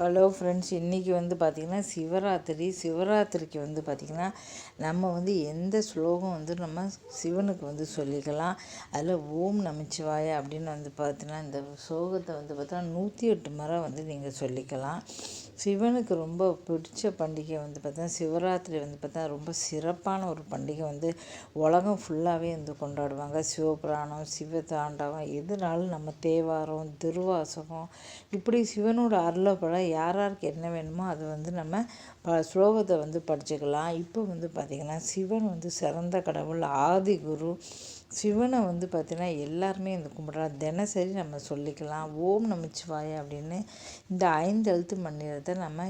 Hello friends இன்றைக்கி வந்து பார்த்திங்கன்னா சிவராத்திரி. சிவராத்திரிக்கு வந்து பார்த்திங்கன்னா நம்ம வந்து எந்த ஸ்லோகம் வந்து நம்ம சிவனுக்கு வந்து சொல்லிக்கலாம். அதில் ஓம் நமச்சிவாய அப்படின்னு வந்து பார்த்தீங்கன்னா இந்த ஸ்லோகத்தை வந்து பார்த்தோன்னா நூற்றி எட்டு முறை வந்து நீங்கள் சொல்லிக்கலாம். சிவனுக்கு ரொம்ப பிடிச்ச பண்டிகை வந்து பார்த்தா சிவராத்திரி வந்து பார்த்தா ரொம்ப சிறப்பான ஒரு பண்டிகை வந்து உலகம் ஃபுல்லாகவே வந்து கொண்டாடுவாங்க. சிவபுராணம் சிவ தாண்டவம் எதுனாலும் நம்ம தேவாரம் திருவாசகம் இப்படி சிவனோட அருளப்பட யார் யாருக்கு என்ன வேணுமோ அது வந்து நம்ம ப ஸ்லோகத்தை வந்து படிச்சுக்கலாம். இப்போ வந்து பார்த்திங்கன்னா சிவன் வந்து சிறந்த கடவுள் ஆதி குரு சிவனை வந்து பார்த்திங்கன்னா எல்லாருமே இந்த கும்பிட்றா. தினசரி நம்ம சொல்லிக்கலாம். ஓம் நமச்சிவாய அப்படின்னு இந்த ஐந்து எழுத்து மந்திரத்தை நம்ம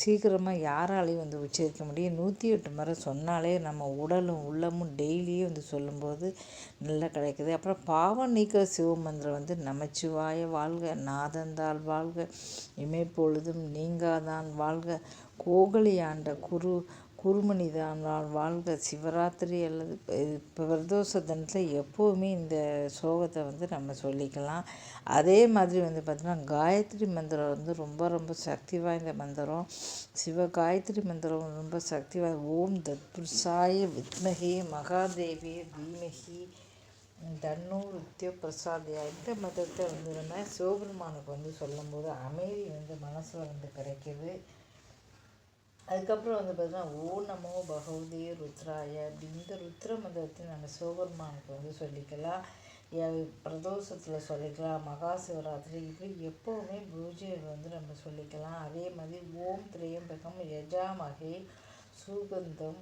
சீக்கிரமாக யாராலையும் வந்து உச்சரிக்க முடியும். நூற்றி எட்டு முறை சொன்னாலே நம்ம உடலும் உள்ளமும் டெய்லியும் வந்து சொல்லும்போது நல்லா கிடைக்குது. அப்புறம் பாவம் நீக்க சிவமந்திரம் வந்து நமச்சிவாய வாழ்க நாதந்தால் வாழ்க இமைப்பொழுதும் நீங்காதான் வாழ்க கோகலி ஆண்ட குரு குருமனிதான் வாழ்க சிவராத்திரி அல்லது இப்போ பிரதோஷ தினத்தில் எப்போவுமே இந்த சோகத்தை வந்து நம்ம சொல்லிக்கலாம். அதே மாதிரி வந்து பார்த்திங்கன்னா காயத்ரி மந்திரம் வந்து ரொம்ப ரொம்ப சக்தி வாய்ந்த மந்திரம். சிவ காயத்ரி மந்திரம் ரொம்ப சக்தி வாய்ந்த ஓம் தத்புருஷாய வித்மகி மகாதேவி தீமகி தன்னூர் வித்ய பிரசாதியா இந்த மதத்தை வந்து நம்ம சிவபெருமானுக்கு வந்து சொல்லும்போது அமைதி வந்து மனசில் வந்து கிடைக்கிது. அதுக்கப்புறம் வந்து பார்த்தீங்கன்னா ஓ நமோ பகவதே ருத்ராய அப்படி இந்த ருத்ர மந்திரத்தை நம்ம சிவபெருமானுக்கு வந்து சொல்லிக்கலாம். பிரதோஷத்தில் சொல்லிக்கலாம் மகா சிவராத்திரி இப்படி எப்போவுமே பூஜை வந்து நம்ம சொல்லிக்கலாம். அதே மாதிரி ஓம் திரையம்பகம் யஜாமகே சுகந்தம்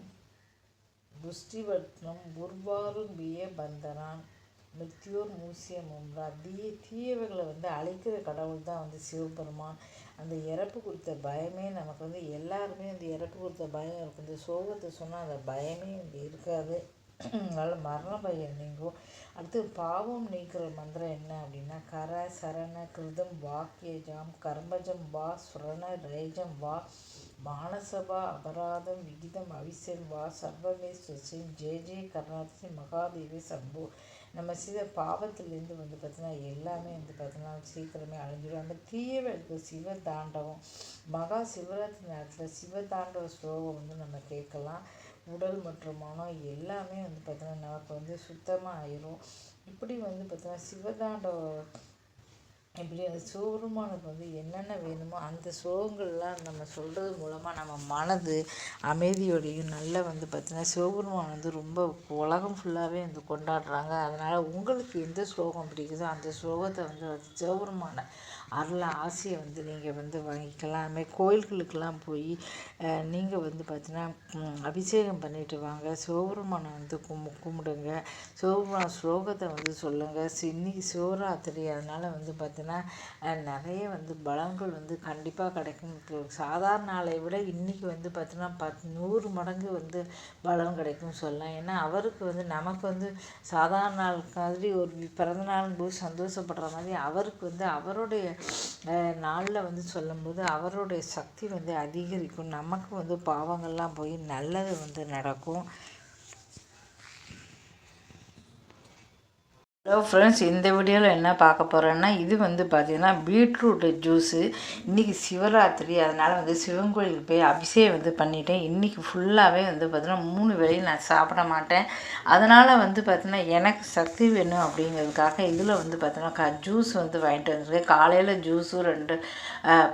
துஷ்டிவட்னம் பிய பந்தனான் மிருத்யோர் மூசியம் உம்ரா தீய தீயவைகளை வந்து அழிக்கிற கடவுள் தான் வந்து சிவபெருமான். அந்த இறப்பு கொடுத்த பயமே நமக்கு வந்து எல்லாருமே அந்த இறப்பு கொடுத்த பயம் இருக்கும் இந்த சோகத்தை சொன்னால் அந்த பயமே இங்கே இருக்காது. அதனால் மரண பயம் நீங்கும். அடுத்து பாவம் நீக்கிற மந்திரம் என்ன அப்படின்னா கர சரண கிருதம் வாக்கியஜாம் கர்மஜம் வா சுரண ரைஜம் வா மானசபா அபராதம் விகிதம் அவிசல் வா சர்வமே சுசின் ஜெய ஜெய கர்நாடகி மகாதேவி சம்பு நம்ம செய்த பாவத்திலேருந்து வந்து பார்த்திங்கன்னா எல்லாமே வந்து பார்த்திங்கன்னா சீக்கிரமே அழிஞ்சிடும். அந்த தீயவர்களுக்கு சிவ தாண்டவம் மகா சிவராத்திரி நேரத்தில் சிவ தாண்டவ ஸ்லோகம் வந்து நம்ம கேட்கலாம். உடல் மற்றும் மனம் எல்லாமே வந்து பார்த்திங்கன்னா நமக்கு வந்து சுத்தமாக ஆயிரும் இப்படி வந்து பார்த்திங்கன்னா சிவதாண்டவ இப்படி அந்த சிவபெருமானுக்கு வந்து என்னென்ன வேணுமோ அந்த சோகங்கள்லாம் நம்ம சொல்கிறது மூலமாக நம்ம மனது அமைதியோடையும் நல்ல வந்து பார்த்திங்கன்னா சிவபெருமான் வந்து ரொம்ப உலகம் ஃபுல்லாகவே வந்து கொண்டாடுறாங்க. அதனால் உங்களுக்கு எந்த ஸ்லோகம் பிடிக்குதோ அந்த ஸ்லோகத்தை வந்து சிவபெருமானை அருள ஆசையை வந்து நீங்கள் வந்து வாங்கிக்கலாம். அதுமாதிரி கோயில்களுக்கெல்லாம் போய் நீங்கள் வந்து பார்த்தீங்கன்னா அபிஷேகம் பண்ணிட்டு வாங்க. சிவபெருமானை வந்து கும் கும்பிடுங்க. சிவபெருமான ஸ்லோகத்தை வந்து சொல்லுங்கள் இன்னைக்கு சிவராத்திரி அதனால் வந்து பார்த்தீங்கன்னா நிறைய வந்து பலன்கள் வந்து கண்டிப்பாக கிடைக்கும். சாதாரண நாளை விட இன்றைக்கி வந்து பார்த்தீங்கன்னா பத் நூறு மடங்கு வந்து பலம் கிடைக்கும் சொல்லலாம். ஏன்னா அவருக்கு வந்து நமக்கு வந்து சாதாரண நாள் மாதிரி ஒரு பிறந்த நாள் போது சந்தோஷப்படுற மாதிரி அவருக்கு வந்து அவருடைய நாளில் வந்து சொல்லும்போது அவருடைய சக்தி வந்து அதிகரிக்கும். நமக்கு வந்து பாவங்கள்லாம் போய் நல்லது வந்து நடக்கும். ஹலோ ஃப்ரெண்ட்ஸ் இந்த வீடியோவில் என்ன பார்க்க போகிறேன்னா இது வந்து பார்த்திங்கன்னா பீட்ரூட்டு ஜூஸு. இன்றைக்கி சிவராத்திரி அதனால் வந்து சிவன் கோயிலுக்கு போய் அபிஷேகம் வந்து பண்ணிட்டேன். இன்றைக்கி ஃபுல்லாகவே வந்து பார்த்திங்கன்னா மூணு வேலையும் நான் சாப்பிட மாட்டேன். அதனால் வந்து பார்த்திங்கன்னா எனக்கு சக்தி வேணும் அப்படிங்கிறதுக்காக இதில் வந்து பார்த்தீங்கன்னா ஜூஸ் வந்து வாங்கிட்டு வந்துருக்கேன். காலையில் ஜூஸும் ரெண்டு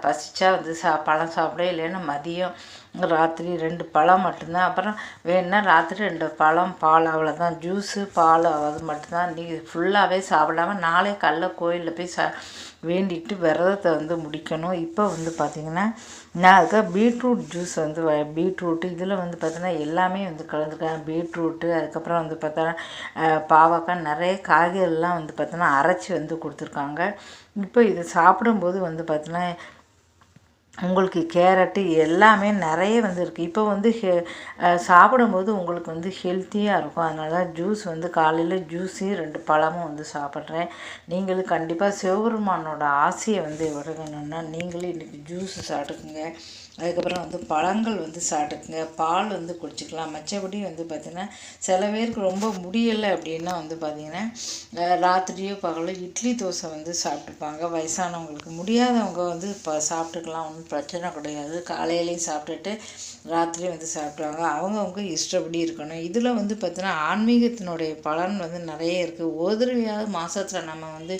பசிச்சா வந்து சா பழம் சாப்பிட இல்லைன்னா மதியம் ராத்திரி ரெண்டு பழம் மட்டும்தான். அப்புறம் வேணுன்னா ராத்திரி ரெண்டு பழம் பால் அவ்வளோதான் ஜூஸு பால் அது மட்டும்தான். நீ ஃபுல்லாகவே சாப்பிடாம நாளே காலைல கோயிலில் போய் சா வேண்டிட்டு விரதத்தை வந்து முடிக்கணும். இப்போ வந்து பார்த்திங்கன்னா நான் அதுக்காக பீட்ரூட் ஜூஸ் வந்து பீட்ரூட்டு இதில் வந்து பார்த்தீங்கன்னா எல்லாமே வந்து கலந்துருக்கேன் பீட்ரூட்டு அதுக்கப்புறம் வந்து பார்த்தோன்னா பாவக்காய் நிறைய காய்கறிலாம் வந்து பார்த்தோன்னா அரைச்சி வந்து கொடுத்துருக்காங்க. இப்போ இதை சாப்பிடும்போது வந்து பார்த்தீங்கன்னா உங்களுக்கு கேரட்டு எல்லாமே நிறைய வந்துருக்கு. இப்போ வந்து ஹெ சாப்பிடும்போது உங்களுக்கு வந்து ஹெல்த்தியாக இருக்கும். அதனால தான் ஜூஸ் வந்து காலையில் ஜூஸையும் ரெண்டு பழமும் வந்து சாப்பிட்றேன். நீங்களும் கண்டிப்பாக சிவபெருமானோட ஆசையை வந்து விடணுன்னா நீங்களும் இன்றைக்கி ஜூஸு சாப்பிட்டுக்குங்க. அதுக்கப்புறம் வந்து பழங்கள் வந்து சாப்பிட்டுக்குங்க. பால் வந்து குடிச்சிக்கலாம். மற்றபடி வந்து பார்த்திங்கன்னா சில பேருக்கு ரொம்ப முடியலை அப்படின்னா வந்து பார்த்திங்கன்னா ராத்திரியோ பகலோ இட்லி தோசை வந்து சாப்பிட்டுப்பாங்க. வயசானவங்களுக்கு முடியாதவங்க வந்து இப்போ சாப்பிட்டுக்கலாம். ஒன்றும் பிரச்சனை கிடையாது. காலையிலையும் சாப்பிட்டுட்டு ராத்திரியும் வந்து சாப்பிடுவாங்க. அவங்கவுங்க இஷ்டப்படி இருக்கணும். இதில் வந்து பார்த்திங்கன்னா ஆன்மீகத்தினுடைய பலன் வந்து நிறைய இருக்குது ஒரு தடவையாவது மாதத்தில் நம்ம வந்து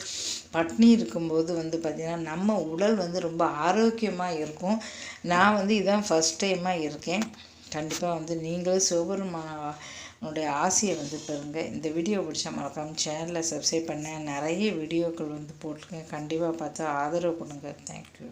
பட்னி இருக்கும்போது வந்து பார்த்திங்கன்னா நம்ம உடல் வந்து ரொம்ப ஆரோக்கியமாக இருக்கும். நான் நான் வந்து இதான் ஃபஸ்ட் டைமாக இருக்கேன். கண்டிப்பாக வந்து நீங்களும் சிவபெருமானுடைய ஆசையை வந்து பெறுங்க. இந்த வீடியோ பிடிச்சா மறக்காமல் சேனலை சப்ஸ்கிரைப் பண்ண. நிறைய வீடியோக்கள் வந்து போட்டிருக்கேன். கண்டிப்பாக பார்த்து ஆதரவு கொடுங்க. தேங்க்யூ